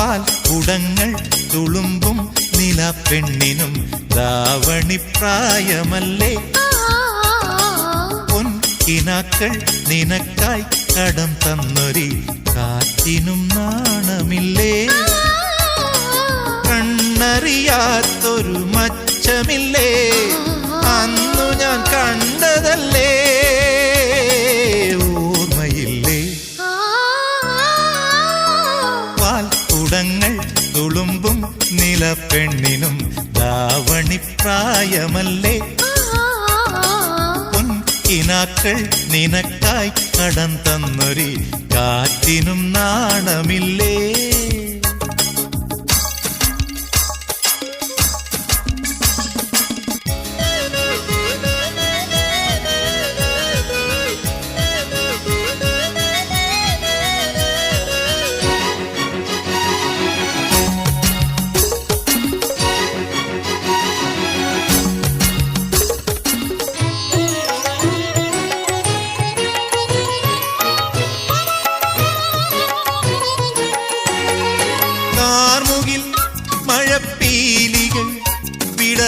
പാൽ. കുടങ്ങൾ തുളുമ്പും നില പെണ്ണിനും ദാവണി പ്രായമല്ലേ? പൊൻ കിനാക്കൾ നിനക്കായി കടം തന്നൊരി കാറ്റിനും നാണമില്ലേ? കണ്ണറിയാത്തൊരു മച്ചമില്ലേ? അത്ഭുതങ്ങൾ തുളുമ്പും നിലപ്പെണ്ണിനും ദാവണിപ്രായമല്ലേ? ഇനാക്കൾ നിനക്കായി കടം തന്നൊരു കാറ്റിനും നാണമില്ലേ?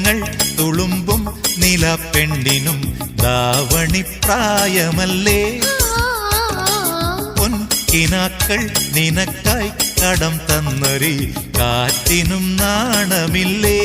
കുടങ്ങൾ തുളുമ്പും നില പെണ്ണിനും ദാവണി പ്രായമല്ലേ? പൊൻകിനാക്കൾ നിനക്കായി കടം തന്നൊരു കാറ്റിനും നാണമില്ലേ?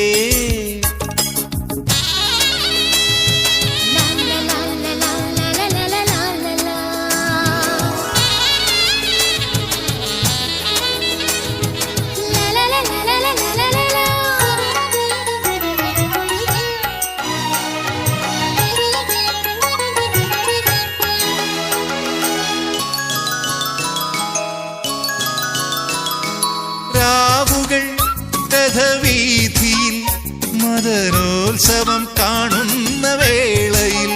വീതിയിൽ മദനോത്സവം കാണുന്ന വേളയിൽ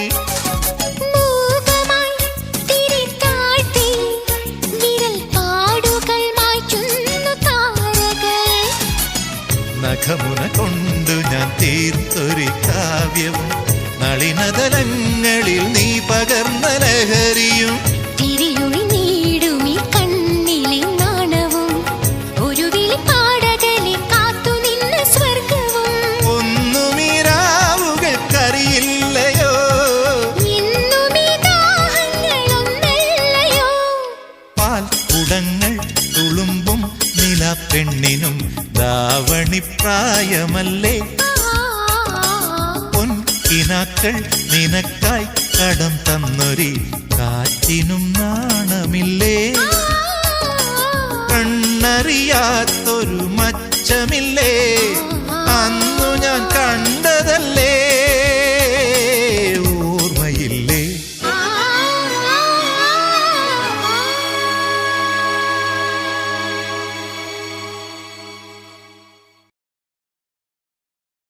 നഖമുന കൊണ്ടു ഞാൻ തീർത്തൊരു കാവ്യം നളിനതലങ്ങളിൽ നീ പകർന്നു ദാവണി പ്രായമല്ലേ പൊൻകിനാക്കൾ നിനക്കായി കടം തന്നൊരി കാറ്റിനും നാണമില്ലേ? കണ്ണറിയാത്തൊരു മച്ചമില്ലേ?